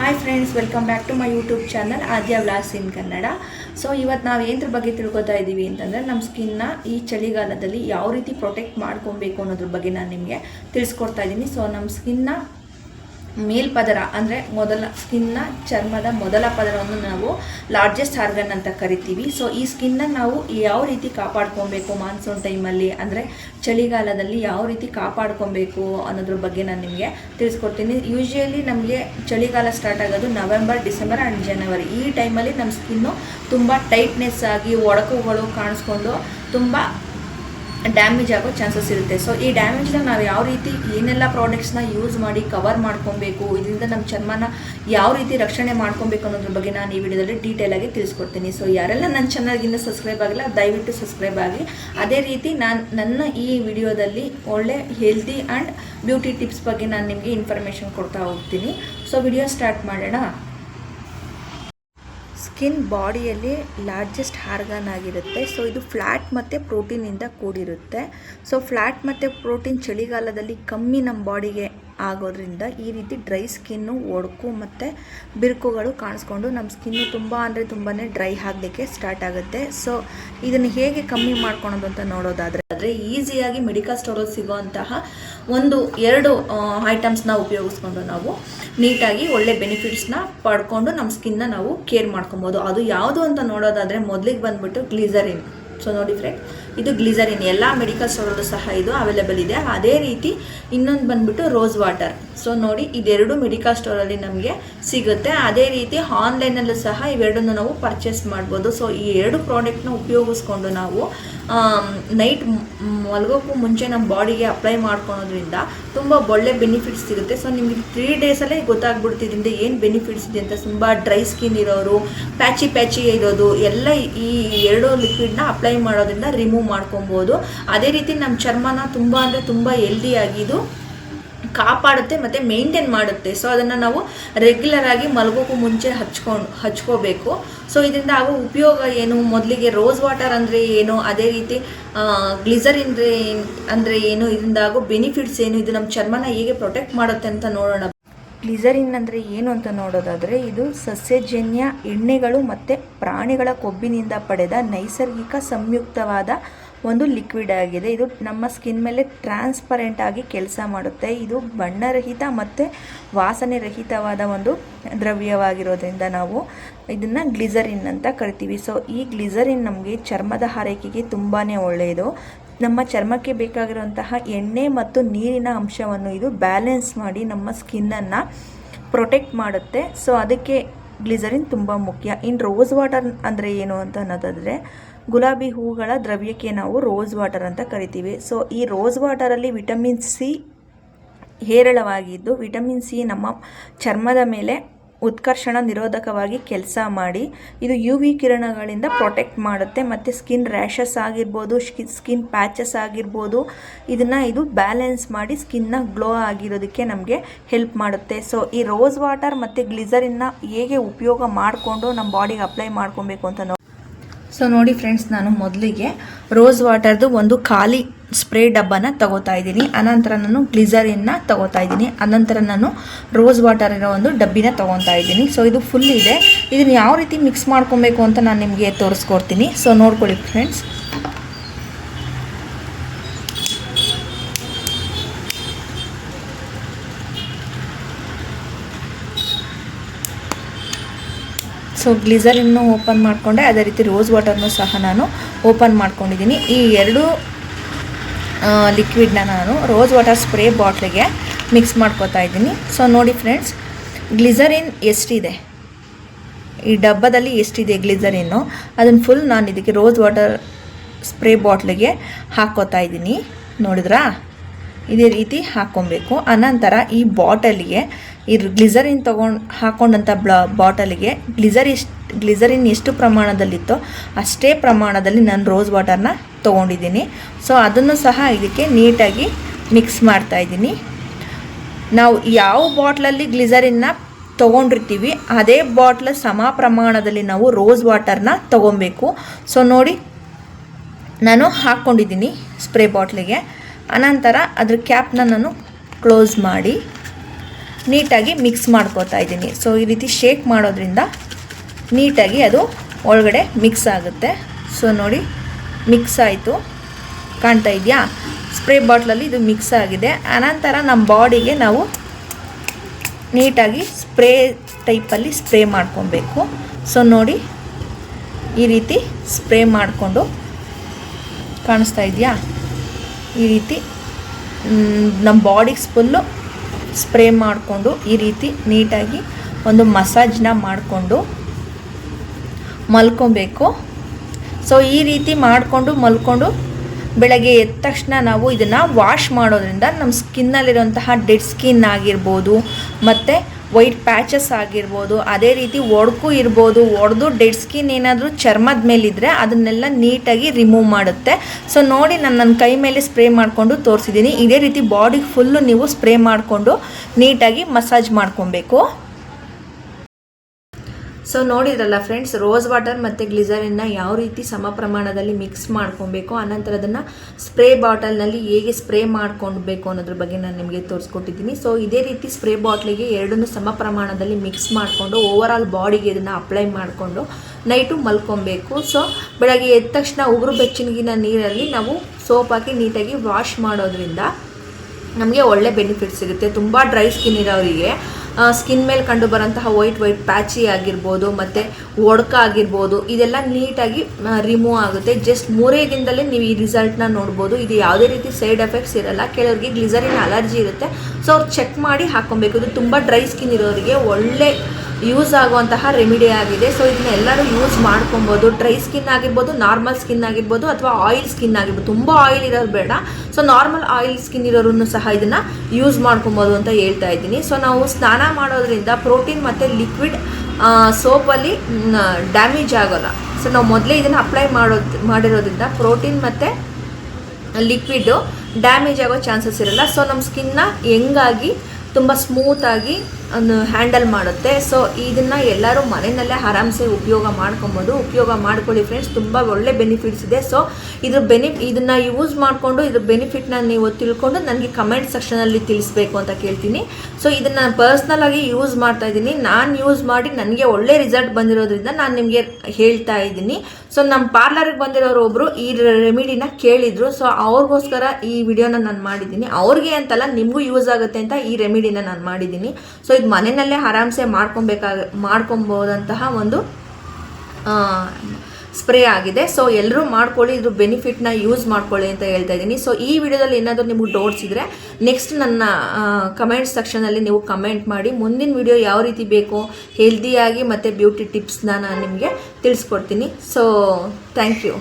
Hi friends welcome back to my YouTube channel Aadya vlogs in Kannada so ಇವತ್ತು ನಾವು ಏನದ್ರ ಬಗ್ಗೆ ತಿಳ್ಕೊತಾ ಇದ್ದೀವಿ ಅಂತಂದರೆ ನಮ್ಮ ಸ್ಕಿನ್ನ ಈ ಚಳಿಗಾಲದಲ್ಲಿ ಯಾವ ರೀತಿ ಪ್ರೊಟೆಕ್ಟ್ ಮಾಡ್ಕೊಬೇಕು ಅನ್ನೋದ್ರ ಬಗ್ಗೆ ನಾನು ನಿಮಗೆ ತಿಳಿಸ್ಕೊಡ್ತಾ ಇದ್ದೀನಿ ಸೊ ನಮ್ಮ ಸ್ಕಿನ್ನ ಮೇಲ್ಪದರ ಅಂದರೆ ಮೊದಲ ಸ್ಕಿನ್ನ ಚರ್ಮದ ಮೊದಲ ಪದರವನ್ನು ನಾವು ಲಾರ್ಜೆಸ್ಟ್ ಆರ್ಗನ್ ಅಂತ ಕರಿತೀವಿ. ಸೊ ಈ ಸ್ಕಿನ್ನ ನಾವು ಯಾವ ರೀತಿ ಕಾಪಾಡ್ಕೊಬೇಕು ಮಾನ್ಸೂನ್ ಟೈಮಲ್ಲಿ ಅಂದರೆ ಚಳಿಗಾಲದಲ್ಲಿ ಯಾವ ರೀತಿ ಕಾಪಾಡ್ಕೊಬೇಕು ಅನ್ನೋದ್ರ ಬಗ್ಗೆ ನಾನು ನಿಮಗೆ ತಿಳಿಸ್ಕೊಡ್ತೀನಿ. ಯೂಶ್ವಲಿ ನಮಗೆ ಚಳಿಗಾಲ ಸ್ಟಾರ್ಟ್ ಆಗೋದು ನವೆಂಬರ್ ಡಿಸೆಂಬರ್ ಆ್ಯಂಡ್ ಜನವರಿ ಈ ಟೈಮಲ್ಲಿ ನಮ್ಮ ಸ್ಕಿನ್ನು ತುಂಬ ಟೈಟ್ನೆಸ್ ಆಗಿ ಒಡಕುಗಳು ಕಾಣಿಸ್ಕೊಂಡು ತುಂಬ ಡ್ಯಾಮೇಜ್ ಆಗೋ ಚಾನ್ಸಸ್ ಇರುತ್ತೆ. ಸೊ ಈ ಡ್ಯಾಮೇಜ್ನ ನಾವು ಯಾವ ರೀತಿ ಏನೆಲ್ಲ ಪ್ರಾಡಕ್ಟ್ಸ್ನ ಯೂಸ್ ಮಾಡಿ ಕವರ್ ಮಾಡ್ಕೊಬೇಕು, ಇದರಿಂದ ನಮ್ಮ ಚರ್ಮನ ಯಾವ ರೀತಿ ರಕ್ಷಣೆ ಮಾಡ್ಕೊಬೇಕು ಅನ್ನೋದ್ರ ಬಗ್ಗೆ ನಾನು ಈ ವಿಡಿಯೋದಲ್ಲಿ ಡೀಟೇಲ್ ಆಗಿ ತಿಳಿಸ್ಕೊಡ್ತೀನಿ. ಸೊ ಯಾರೆಲ್ಲ ನನ್ನ ಚಾನಲ್ಗಿಂತ ಸಬ್ಸ್ಕ್ರೈಬ್ ಆಗಿಲ್ಲ, ದಯವಿಟ್ಟು ಸಬ್ಸ್ಕ್ರೈಬ್ ಆಗಿ. ಅದೇ ರೀತಿ ನಾನು ನನ್ನ ಈ ವಿಡಿಯೋದಲ್ಲಿ ಒಳ್ಳೆ ಹೆಲ್ದಿ ಆ್ಯಂಡ್ ಬ್ಯೂಟಿ ಟಿಪ್ಸ್ ಬಗ್ಗೆ ನಾನು ನಿಮಗೆ ಇನ್ಫಾರ್ಮೇಷನ್ ಕೊಡ್ತಾ ಹೋಗ್ತೀನಿ. ಸೊ ವಿಡಿಯೋ ಸ್ಟಾರ್ಟ್ ಮಾಡೋಣ. ಸ್ಕಿನ್ ಬಾಡಿಯಲ್ಲಿ ಲಾರ್ಜೆಸ್ಟ್ ಹಾರ್ಗನ್ ಆಗಿರುತ್ತೆ. ಸೊ ಇದು ಫ್ಲ್ಯಾಟ್ ಮತ್ತು ಪ್ರೋಟೀನಿಂದ ಕೂಡಿರುತ್ತೆ. ಸೊ ಫ್ಲ್ಯಾಟ್ ಮತ್ತು ಪ್ರೋಟೀನ್ ಚಳಿಗಾಲದಲ್ಲಿ ಕಮ್ಮಿ ನಮ್ಮ ಬಾಡಿಗೆ ಆಗೋದ್ರಿಂದ ಈ ರೀತಿ ಡ್ರೈ ಸ್ಕಿನ್ನು ಒಡಕು ಮತ್ತು ಬಿರುಕುಗಳು ಕಾಣಿಸ್ಕೊಂಡು ನಮ್ಮ ಸ್ಕಿನ್ನು ತುಂಬ ಅಂದರೆ ತುಂಬಾ ಡ್ರೈ ಆಗಲಿಕ್ಕೆ ಸ್ಟಾರ್ಟ್ ಆಗುತ್ತೆ. ಸೊ, ಇದನ್ನು ಹೇಗೆ ಕಮ್ಮಿ ಮಾಡ್ಕೊಳೋದು ಅಂತ ನೋಡೋದಾದರೆ, ಆದರೆ ಈಸಿಯಾಗಿ ಮೆಡಿಕಲ್ ಸ್ಟೋರಲ್ಲಿ ಸಿಗೋವಂತಹ ಒಂದು ಎರಡು ಐಟಮ್ಸ್ನ ಉಪಯೋಗಿಸ್ಕೊಂಡು ನಾವು ನೀಟಾಗಿ ಒಳ್ಳೆ ಬೆನಿಫಿಟ್ಸ್ನ ಪಡ್ಕೊಂಡು ನಮ್ಮ ಸ್ಕಿನ್ನ ನಾವು ಕೇರ್ ಮಾಡ್ಕೊಬೋದು. ಅದು ಯಾವುದು ಅಂತ ನೋಡೋದಾದರೆ ಮೊದಲಿಗೆ ಬಂದ್ಬಿಟ್ಟು ಗ್ಲೀಸರಿನ್. ಸೊ, ನೋಡಿ ಫ್ರೆಂಡ್ ಇದು ಗ್ಲಿಸರಿನ್. ಎಲ್ಲ ಮೆಡಿಕಲ್ ಸ್ಟೋರಲ್ಲೂ ಸಹ ಇದು ಅವೈಲೇಬಲ್ ಇದೆ. ಅದೇ ರೀತಿ ಇನ್ನೊಂದು ಬಂದ್ಬಿಟ್ಟು ರೋಸ್ ವಾಟರ್. ಸೊ ನೋಡಿ, ಇದೆರಡು ಮೆಡಿಕಲ್ ಸ್ಟೋರಲ್ಲಿ ನಮಗೆ ಸಿಗುತ್ತೆ. ಅದೇ ರೀತಿ ಆನ್ಲೈನಲ್ಲೂ ಸಹ ಇವೆರಡನ್ನು ನಾವು ಪರ್ಚೇಸ್ ಮಾಡ್ಬೋದು. ಸೊ ಈ ಎರಡು ಪ್ರಾಡಕ್ಟ್ನ ಉಪಯೋಗಿಸ್ಕೊಂಡು ನಾವು ನೈಟ್ ಮಲಗೋಕ್ಕೂ ಮುಂಚೆ ನಮ್ಮ ಬಾಡಿಗೆ ಅಪ್ಲೈ ಮಾಡ್ಕೊಳೋದ್ರಿಂದ ತುಂಬ ಒಳ್ಳೆ ಬೆನಿಫಿಟ್ಸ್ ಸಿಗುತ್ತೆ. ಸೊ ನಿಮಗೆ ತ್ರೀ ಡೇಸಲ್ಲೇ ಗೊತ್ತಾಗ್ಬಿಡ್ತಿದ್ರಿಂದ ಏನು ಬೆನಿಫಿಟ್ಸ್ ಇದೆ ಅಂತ. ತುಂಬ ಡ್ರೈ ಸ್ಕಿನ್ ಇರೋರು ಪ್ಯಾಚಿ ಪ್ಯಾಚಿ ಇರೋದು, ಎಲ್ಲ ಈ ಎರಡು ಲಿಕ್ವಿಡ್ನ ಅಪ್ಲೈ ಮಾಡೋದ್ರಿಂದ ರಿಮೂವ್ ಮಾಡ್ಕೊಬೋದು. ಅದೇ ರೀತಿ ನಮ್ಮ ಚರ್ಮನ ತುಂಬ ಅಂದರೆ ತುಂಬ ಹೆಲ್ದಿಯಾಗಿದ್ದು ಕಾಪಾಡುತ್ತೆ ಮತ್ತು ಮೇಂಟೈನ್ ಮಾಡುತ್ತೆ. ಸೊ ಅದನ್ನು ನಾವು ರೆಗ್ಯುಲರ್ ಆಗಿ ಮಲಗೋಕ್ಕೂ ಮುಂಚೆ ಹಚ್ಕೊಂಡು, ಹಚ್ಕೋಬೇಕು. ಸೊ ಇದರಿಂದ ಆಗೋ ಉಪಯೋಗ ಏನು? ಮೊದಲಿಗೆ ರೋಸ್ ವಾಟರ್ ಅಂದರೆ ಏನು? ಅದೇ ರೀತಿ ಗ್ಲಿಸರಿನ್ ಅಂದರೆ ಏನು? ಇದರಿಂದ ಆಗೋ ಬೆನಿಫಿಟ್ಸ್ ಏನು? ಇದು ನಮ್ಮ ಚರ್ಮನ ಹೇಗೆ ಪ್ರೊಟೆಕ್ಟ್ ಮಾಡುತ್ತೆ ಅಂತ ನೋಡೋಣ. ಗ್ಲಿಸರಿನ್ ಅಂದರೆ ಏನು ಅಂತ ನೋಡೋದಾದರೆ, ಇದು ಸಸ್ಯಜನ್ಯ ಎಣ್ಣೆಗಳು ಮತ್ತು ಪ್ರಾಣಿಗಳ ಕೊಬ್ಬಿನಿಂದ ಪಡೆದ ನೈಸರ್ಗಿಕ ಸಂಯುಕ್ತವಾದ ಒಂದು ಲಿಕ್ವಿಡ್ ಆಗಿದೆ. ಇದು ನಮ್ಮ ಸ್ಕಿನ್ ಮೇಲೆ ಟ್ರಾನ್ಸ್ಪರೆಂಟ್ ಆಗಿ ಕೆಲಸ ಮಾಡುತ್ತೆ. ಇದು ಬಣ್ಣರಹಿತ ಮತ್ತು ವಾಸನೆ ರಹಿತವಾದ ಒಂದು ದ್ರವ್ಯವಾಗಿರೋದ್ರಿಂದ ನಾವು ಇದನ್ನು ಗ್ಲಿಸರಿನ್ ಅಂತ ಕರಿತೀವಿ. ಸೊ ಈ ಗ್ಲಿಸರಿನ್ ನಮಗೆ ಚರ್ಮದ ಹಾರೈಕೆಗೆ ತುಂಬಾ ಒಳ್ಳೆಯದು ನಮ್ಮ ಚರ್ಮಕ್ಕೆ ಬೇಕಾಗಿರುವಂತಹ ಎಣ್ಣೆ ಮತ್ತು ನೀರಿನ ಅಂಶವನ್ನು ಇದು ಬ್ಯಾಲೆನ್ಸ್ ಮಾಡಿ ನಮ್ಮ ಸ್ಕಿನ್ನನ್ನು ಪ್ರೊಟೆಕ್ಟ್ ಮಾಡುತ್ತೆ. ಸೊ ಅದಕ್ಕೆ ಗ್ಲಿಸರಿನ್ ತುಂಬ ಮುಖ್ಯ. ಇನ್ನು ರೋಸ್ ವಾಟರ್ ಅಂದರೆ ಏನು ಅಂತ ಅನ್ನೋದಾದರೆ, ಗುಲಾಬಿ ಹೂಗಳ ದ್ರವ್ಯಕ್ಕೆ ನಾವು ರೋಸ್ ವಾಟರ್ ಅಂತ ಕರಿತೀವಿ. ಸೊ ಈ ರೋಸ್ ವಾಟರಲ್ಲಿ ವಿಟಮಿನ್ ಸಿ ಹೇರಳವಾಗಿದ್ದು, ವಿಟಮಿನ್ ಸಿ ನಮ್ಮ ಚರ್ಮದ ಮೇಲೆ ಉತ್ಕರ್ಷಣ ನಿರೋಧಕವಾಗಿ ಕೆಲಸ ಮಾಡಿ, ಇದು ಯು ವಿ ಕಿರಣಗಳಿಂದ ಪ್ರೊಟೆಕ್ಟ್ ಮಾಡುತ್ತೆ. ಮತ್ತು ಸ್ಕಿನ್ ರ್ಯಾಷಸ್ ಆಗಿರ್ಬೋದು ಸ್ಕಿನ್ ಪ್ಯಾಚಸ್ ಆಗಿರ್ಬೋದು, ಇದನ್ನು ಇದು ಬ್ಯಾಲೆನ್ಸ್ ಮಾಡಿ ಸ್ಕಿನ್ನ ಗ್ಲೋ ಆಗಿರೋದಕ್ಕೆ ನಮಗೆ ಹೆಲ್ಪ್ ಮಾಡುತ್ತೆ. ಸೊ ಈ ರೋಸ್ ವಾಟರ್ ಮತ್ತು ಗ್ಲಿಸರಿನ್ನ ಹೇಗೆ ಉಪಯೋಗ ಮಾಡಿಕೊಂಡು ನಮ್ಮ ಬಾಡಿಗೆ ಅಪ್ಲೈ ಮಾಡ್ಕೊಬೇಕು ಅಂತ ಸೊ ನೋಡಿ ಫ್ರೆಂಡ್ಸ್ ನಾನು ಮೊದಲಿಗೆ ರೋಸ್ ವಾಟರ್ದು ಒಂದು ಖಾಲಿ ಸ್ಪ್ರೇ ಡಬ್ಬನ ತಗೋತಾ ಇದ್ದೀನಿ. ಅನಂತರ ನಾನು ಗ್ಲಿಸರಿನ್ನ ತಗೋತಾ ಇದ್ದೀನಿ. ಅನಂತರ ನಾನು ರೋಸ್ ವಾಟರ್ ಇರೋ ಒಂದು ಡಬ್ಬಿನ ತೊಗೊತಾ ಇದ್ದೀನಿ. ಸೊ ಇದು ಫುಲ್ ಇದೆ. ಇದನ್ನು ಯಾವ ರೀತಿ ಮಿಕ್ಸ್ ಮಾಡ್ಕೊಬೇಕು ಅಂತ ನಾನು ನಿಮಗೆ ತೋರಿಸ್ಕೊಡ್ತೀನಿ. ಸೊ ನೋಡ್ಕೊಳ್ಳಿ ಫ್ರೆಂಡ್ಸ್ ಸೊ ಗ್ಲಿಸರಿನ್ನು ಓಪನ್ ಮಾಡಿಕೊಂಡೆ. ಅದೇ ರೀತಿ ರೋಸ್ ವಾಟರ್ನು ಸಹ ನಾನು ಓಪನ್ ಮಾಡ್ಕೊಂಡಿದ್ದೀನಿ. ಈ ಎರಡು ಲಿಕ್ವಿಡ್ನ ನಾನು ರೋಸ್ ವಾಟರ್ ಸ್ಪ್ರೇ ಬಾಟ್ಲಿಗೆ ಮಿಕ್ಸ್ ಮಾಡ್ಕೋತಾ ಇದ್ದೀನಿ. ಸೊ ನೋಡಿ ಫ್ರೆಂಡ್ಸ್ ಗ್ಲಿಸರಿನ್ ಎಷ್ಟಿದೆ? ಈ ಡಬ್ಬದಲ್ಲಿ ಎಷ್ಟಿದೆ ಗ್ಲಿಸರಿನ್ನು ಅದನ್ನು ಫುಲ್ ನಾನು ಇದಕ್ಕೆ ರೋಸ್ ವಾಟರ್ ಸ್ಪ್ರೇ ಬಾಟ್ಲಿಗೆ ಹಾಕ್ಕೋತಾ ಇದ್ದೀನಿ. ನೋಡಿದ್ರಾ? ಇದೇ ರೀತಿ ಹಾಕ್ಕೊಬೇಕು ಅನಂತರ ಈ ಬಾಟಲಿಗೆ ಈ ಗ್ಲಿಸರಿನ್ ತೊಗೊಂಡು ಹಾಕೊಂಡಂಥ ಬ್ಲ, ಬಾಟಲಿಗೆ ಗ್ಲಿಸರ್ ಎಷ್ಟು ಗ್ಲಿಸರಿನ್ ಎಷ್ಟು ಪ್ರಮಾಣದಲ್ಲಿತ್ತೋ ಅಷ್ಟೇ ಪ್ರಮಾಣದಲ್ಲಿ ನಾನು ರೋಸ್ ವಾಟರ್ನ ತೊಗೊಂಡಿದ್ದೀನಿ. ಸೊ, ಅದನ್ನು ಸಹ ಇದಕ್ಕೆ ನೀಟಾಗಿ ಮಿಕ್ಸ್ ಮಾಡ್ತಾ ಇದ್ದೀನಿ. ನಾವು ಯಾವ ಬಾಟ್ಲಲ್ಲಿ ಗ್ಲಿಸರಿನ್ನ ತೊಗೊಂಡಿರ್ತೀವಿ, ಅದೇ ಬಾಟ್ಲ ಸಮ ಪ್ರಮಾಣದಲ್ಲಿ ನಾವು ರೋಸ್ ವಾಟರ್ನ ತೊಗೊಬೇಕು. ಸೊ, ನೋಡಿ, ನಾನು ಹಾಕ್ಕೊಂಡಿದ್ದೀನಿ ಸ್ಪ್ರೇ ಬಾಟ್ಲಿಗೆ. ಅನಂತರ ಅದ್ರ ಕ್ಯಾಪ್ನ ನಾನು ಕ್ಲೋಸ್ ಮಾಡಿ ನೀಟಾಗಿ ಮಿಕ್ಸ್ ಮಾಡ್ಕೋತಾ ಇದ್ದೀನಿ. ಸೊ ಈ ರೀತಿ ಶೇಕ್ ಮಾಡೋದ್ರಿಂದ ನೀಟಾಗಿ ಅದು ಒಳಗಡೆ ಮಿಕ್ಸ್ ಆಗುತ್ತೆ. ಸೊ ನೋಡಿ ಮಿಕ್ಸ್ ಆಯಿತು. ಕಾಣ್ತಾ ಇದೆಯಾ? ಸ್ಪ್ರೇ ಬಾಟ್ಲಲ್ಲಿ ಇದು ಮಿಕ್ಸ್ ಆಗಿದೆ. ಅನಂತರ ನಮ್ಮ ಬಾಡಿಗೆ ನಾವು ನೀಟಾಗಿ ಸ್ಪ್ರೇ ಟೈಪಲ್ಲಿ ಸ್ಪ್ರೇ ಮಾಡ್ಕೊಬೇಕು. ಸೊ ನೋಡಿ, ಈ ರೀತಿ ಸ್ಪ್ರೇ ಮಾಡಿಕೊಂಡು ಕಾಣಿಸ್ತಾ ಇದೆಯಾ? ಈ ರೀತಿ ನಮ್ಮ ಬಾಡಿಗೆ ಫುಲ್ಲು ಸ್ಪ್ರೇ ಮಾಡಿಕೊಂಡು ಈ ರೀತಿ ನೀಟಾಗಿ ಒಂದು ಮಸಾಜ್ನ ಮಾಡಿಕೊಂಡು ಮಲ್ಕೊಬೇಕು. ಸೊ ಈ ರೀತಿ ಮಾಡಿಕೊಂಡು ಮಲ್ಕೊಂಡು ಬೆಳಗ್ಗೆ ಎದ್ದ ತಕ್ಷಣ ನಾವು ಇದನ್ನು ವಾಶ್ ಮಾಡೋದ್ರಿಂದ ನಮ್ಮ ಸ್ಕಿನ್ನಲ್ಲಿರುವಂತಹ ಡೆಡ್ ಸ್ಕಿನ್ ಆಗಿರ್ಬೋದು, ಮತ್ತು ವೈಟ್ ಪ್ಯಾಚಸ್ ಆಗಿರ್ಬೋದು, ಅದೇ ರೀತಿ ಒಡ್ಕು ಇರ್ಬೋದು, ಒಡೆದು ಡೆಡ್ ಸ್ಕಿನ್ ಏನಾದರೂ ಚರ್ಮದ ಮೇಲಿದ್ದರೆ ಅದನ್ನೆಲ್ಲ ನೀಟಾಗಿ ರಿಮೂವ್ ಮಾಡುತ್ತೆ. ಸೊ ನೋಡಿ ನಾನು ನನ್ನ ಕೈ ಮೇಲೆ ಸ್ಪ್ರೇ ಮಾಡಿಕೊಂಡು ತೋರಿಸಿದ್ದೀನಿ. ಇದೇ ರೀತಿ ಬಾಡಿಗೆ ಫುಲ್ಲು ನೀವು ಸ್ಪ್ರೇ ಮಾಡಿಕೊಂಡು ನೀಟಾಗಿ ಮಸಾಜ್ ಮಾಡ್ಕೊಬೇಕು. ಸೊ ನೋಡಿದ್ರಲ್ಲ ಫ್ರೆಂಡ್ಸ್ ರೋಸ್ ವಾಟರ್ ಮತ್ತು ಗ್ಲಿಸರಿನ್ನ ಯಾವ ರೀತಿ ಸಮ ಪ್ರಮಾಣದಲ್ಲಿ ಮಿಕ್ಸ್ ಮಾಡ್ಕೊಬೇಕು ಆನಂತರ ಅದನ್ನು ಸ್ಪ್ರೇ ಬಾಟಲ್ನಲ್ಲಿ ಹೇಗೆ ಸ್ಪ್ರೇ ಮಾಡ್ಕೊಳ್ಬೇಕು ಅನ್ನೋದ್ರ ಬಗ್ಗೆ ನಾನು ನಿಮಗೆ ತೋರಿಸ್ಕೊಟ್ಟಿದ್ದೀನಿ. ಸೊ ಇದೇ ರೀತಿ ಸ್ಪ್ರೇ ಬಾಟ್ಲಿಗೆ ಎರಡನ್ನು ಸಮ ಪ್ರಮಾಣದಲ್ಲಿ ಮಿಕ್ಸ್ ಮಾಡಿಕೊಂಡು ಓವರ್ ಆಲ್ ಬಾಡಿಗೆ ಇದನ್ನು ಅಪ್ಲೈ ಮಾಡಿಕೊಂಡು ನೈಟು ಮಲ್ಕೊಬೇಕು. ಸೊ ಬೆಳಗ್ಗೆ ಎದ್ದ ತಕ್ಷಣ ಉಗುರು ಬೆಚ್ಚನಿಗಿನ ನೀರಲ್ಲಿ ನಾವು ಸೋಪ್ ಹಾಕಿ ನೀಟಾಗಿ ವಾಶ್ ಮಾಡೋದ್ರಿಂದ ನಮಗೆ ಒಳ್ಳೆ ಬೆನಿಫಿಟ್ ಸಿಗುತ್ತೆ. ತುಂಬ ಡ್ರೈ ಸ್ಕಿನ್ ಇರೋರಿಗೆ. ಸ್ಕಿನ್ ಮೇಲೆ ಕಂಡು ಬರೋಂತಹ ವೈಟ್ ವೈಟ್ ಪ್ಯಾಚಿ ಆಗಿರ್ಬೋದು, ಮತ್ತು ಒಡ್ಕ ಆಗಿರ್ಬೋದು, ಇದೆಲ್ಲ ನೀಟಾಗಿ ರಿಮೂವ್ ಆಗುತ್ತೆ. ಜಸ್ಟ್ ಮೂರೇ ದಿನದಲ್ಲೇ ನೀವು ಈ ರಿಸಲ್ಟ್ನ ನೋಡ್ಬೋದು. ಇದು ಯಾವುದೇ ರೀತಿ ಸೈಡ್ ಎಫೆಕ್ಟ್ಸ್ ಇರಲ್ಲ. ಕೆಲವರಿಗೆ ಗ್ಲಿಸರಿನ್ ಅಲರ್ಜಿ ಇರುತ್ತೆ. ಸೊ ಅವ್ರು ಚೆಕ್ ಮಾಡಿ ಹಾಕ್ಕೊಬೇಕು. ಇದು ತುಂಬ ಡ್ರೈ ಸ್ಕಿನ್ ಇರೋರಿಗೆ ಒಳ್ಳೆ ಯೂಸ್ ಆಗುವಂತಹ ರೆಮಿಡಿ ಆಗಿದೆ. ಸೊ ಇದನ್ನ ಎಲ್ಲರೂ ಯೂಸ್ ಮಾಡ್ಕೊಬೋದು. ಡ್ರೈ ಸ್ಕಿನ್ ಆಗಿರ್ಬೋದು ನಾರ್ಮಲ್ ಸ್ಕಿನ್ ಆಗಿರ್ಬೋದು ಅಥವಾ ಆಯಿಲ್ ಸ್ಕಿನ್ ಆಗಿರ್ಬೋದು. ತುಂಬ ಆಯಿಲ್ ಇರೋದು ಬೇಡ. ಸೊ ನಾರ್ಮಲ್ ಆಯಿಲ್ ಸ್ಕಿನ್ ಇರೋರು ಸಹ ಇದನ್ನ ಯೂಸ್ ಮಾಡ್ಕೊಬೋದು ಅಂತ ಹೇಳ್ತಾ ಇದ್ದೀನಿ. ಸೊ ನಾವು ಸ್ನಾನ ಮಾಡೋದ್ರಿಂದ ಪ್ರೋಟೀನ್ ಮತ್ತು ಲಿಕ್ವಿಡ್ ಸೋಪಲ್ಲಿ ಡ್ಯಾಮೇಜ್ ಆಗೋಲ್ಲ. ಸೊ ನಾವು ಮೊದಲೇ ಇದನ್ನು ಅಪ್ಲೈ ಮಾಡೋದು, ಮಾಡಿರೋದ್ರಿಂದ ಪ್ರೋಟೀನ್ ಮತ್ತು ಲಿಕ್ವಿಡ್ಡು ಡ್ಯಾಮೇಜ್ ಆಗೋ ಚಾನ್ಸಸ್ ಇರಲ್ಲ. ಸೊ ನಮ್ಮ ಸ್ಕಿನ್ನ ಹೆಂಗಾಗಿ ತುಂಬ ಸ್ಮೂತಾಗಿ ಹ್ಯಾಂಡಲ್ ಮಾಡುತ್ತೆ. ಸೊ ಇದನ್ನು ಎಲ್ಲರೂ ಮನೆಯಲ್ಲೇ ಆರಾಮ್ಸೆ ಉಪಯೋಗ ಮಾಡ್ಕೊಬೋದು. ಉಪಯೋಗ ಮಾಡ್ಕೊಳ್ಳಿ ಫ್ರೆಂಡ್ಸ್ ತುಂಬ ಒಳ್ಳೆ ಬೆನಿಫಿಟ್ಸ್ ಇದೆ. ಸೊ ಇದ್ರ ಬೆನಿ ಇದನ್ನು ಯೂಸ್ ಮಾಡಿಕೊಂಡು ಇದ್ರ ಬೆನಿಫಿಟ್ನ ನೀವು ತಿಳ್ಕೊಂಡು ನನಗೆ ಕಮೆಂಟ್ ಸೆಕ್ಷನಲ್ಲಿ ತಿಳಿಸ್ಬೇಕು ಅಂತ ಕೇಳ್ತೀನಿ. ಸೊ ಇದನ್ನು ಪರ್ಸ್ನಲ್ ಆಗಿ ಯೂಸ್ ಮಾಡ್ತಾ ಇದ್ದೀನಿ. ನಾನು ಯೂಸ್ ಮಾಡಿ ನನಗೆ ಒಳ್ಳೆ ರಿಸಲ್ಟ್ ಬಂದಿರೋದ್ರಿಂದ ನಾನು ನಿಮಗೆ ಹೇಳ್ತಾ ಇದ್ದೀನಿ. ಸೊ ನಮ್ಮ ಪಾರ್ಲರ್ಗೆ ಬಂದಿರೋರು ಒಬ್ಬರು ಈ ರೆಮಿಡಿನ ಕೇಳಿದ್ರು. ಸೊ ಅವ್ರಿಗೋಸ್ಕರ ಈ ವಿಡಿಯೋನ ನಾನು ಮಾಡಿದ್ದೀನಿ. ಅವ್ರಿಗೆ ಅಂತಲ್ಲ ನಿಮಗೂ ಯೂಸ್ ಆಗುತ್ತೆ ಅಂತ ಈ ರೆಮಿಡಿನ ನಾನು ಮಾಡಿದ್ದೀನಿ. ಸೊ ಇದು ಮನೆಯಲ್ಲೇ ಆರಾಮ್ಸೆ ಮಾಡ್ಕೊಬೇಕಾಗ, ಮಾಡ್ಕೊಬೋದಂತಹ ಒಂದು ಸ್ಪ್ರೇ ಆಗಿದೆ. ಸೊ ಎಲ್ಲರೂ ಮಾಡ್ಕೊಳ್ಳಿ, ಇದ್ರ ಬೆನಿಫಿಟ್ನ ಯೂಸ್ ಮಾಡ್ಕೊಳ್ಳಿ ಅಂತ ಹೇಳ್ತಾ ಇದ್ದೀನಿ. ಸೊ ಈ ವಿಡಿಯೋದಲ್ಲಿ ಏನಾದರೂ ನಿಮಗೆ ಡೌಟ್ಸ್ ಇದ್ದರೆ ನೆಕ್ಸ್ಟ್ ನನ್ನ ಕಮೆಂಟ್ ಸೆಕ್ಷನಲ್ಲಿ ನೀವು ಕಮೆಂಟ್ ಮಾಡಿ, ಮುಂದಿನ ವಿಡಿಯೋ ಯಾವ ರೀತಿ ಬೇಕೋ ಹೆಲ್ದಿಯಾಗಿ ಮತ್ತು ಬ್ಯೂಟಿ ಟಿಪ್ಸ್ನ ನಾನು ನಿಮಗೆ ತಿಳಿಸ್ಕೊಡ್ತೀನಿ. So thank you